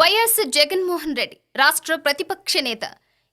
YS Jaganmohan Reddy రాష్ట్ర ప్రతిపక్ష నేత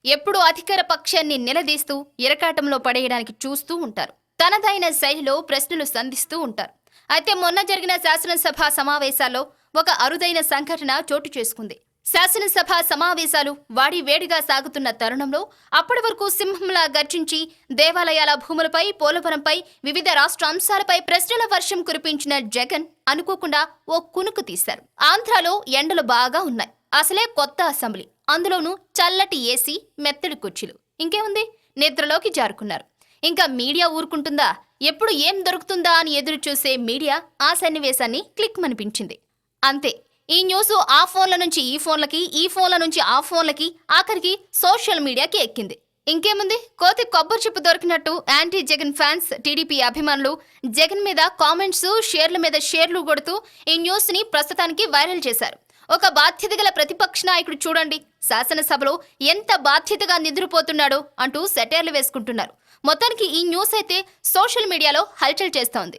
ఎప్పుడూ అధికార పక్షాన్ని నిలదీస్తూ ఇరకాటంలో పడేయడానికి చూస్తూ ఉంటారు. తనదైన శైలిలో ప్రశ్నలు సంధిస్తూ ఉంటారు. అయితే మొన్న జరిగిన శాసనసభ సమావేశాల్లో ఒక అరుదైన సంఘటన చోటు చేసుకుంది. శాసనసభ సమావేశాలు వాడి వేడిగా సాగుతున్న తరుణంలో అప్పటి వరకు సింహంలా గర్జించి దేవాలయాల భూములపై పోలవరంపై వివిధ రాష్ట్ర అంశాలపై ప్రశ్నల వర్షం కురిపించిన జగన్ అనుకోకుండా ఓ కునుకు తీశారు. ఆంధ్రాలో ఎండలు బాగా ఉన్నాయి. అసలే కొత్త అసెంబ్లీ. అందులోనూ చల్లటి ఏసీ మెత్తడి కుర్చీలు. ఇంకేముంది? నిద్రలోకి జారుకున్నారు. ఇంకా మీడియా ఊరుకుంటుందా? ఎప్పుడు ఏం దొరుకుతుందా అని ఎదురు చూసే మీడియా ఆ సన్నివేశాన్ని క్లిక్ మనిపించింది. అంతే. ఈ న్యూస్ ఆ ఫోన్ల నుంచి ఈ ఫోన్లకి ఈ ఫోన్ల నుంచి ఆ ఫోన్లకి ఆఖరికి సోషల్ మీడియాకి ఎక్కింది. ఇంకేముంది? కోతి కొబ్బరి చెప్పు దొరికినట్టు యాంటీ జగన్ ఫ్యాన్స్ టీడీపీ అభిమానులు జగన్ మీద కామెంట్స్ షేర్ల మీద షేర్లు కొడుతూ ఈ న్యూస్ని ప్రస్తుతానికి వైరల్ చేశారు. ఒక బాధ్యత గల ప్రతిపక్ష నాయకుడు చూడండి శాసనసభలో ఎంత బాధ్యతగా నిద్రపోతున్నాడో అంటూ సెటైర్లు వేసుకుంటున్నారు. మొత్తానికి ఈ న్యూస్ అయితే సోషల్ మీడియాలో హల్చల్ చేస్తోంది.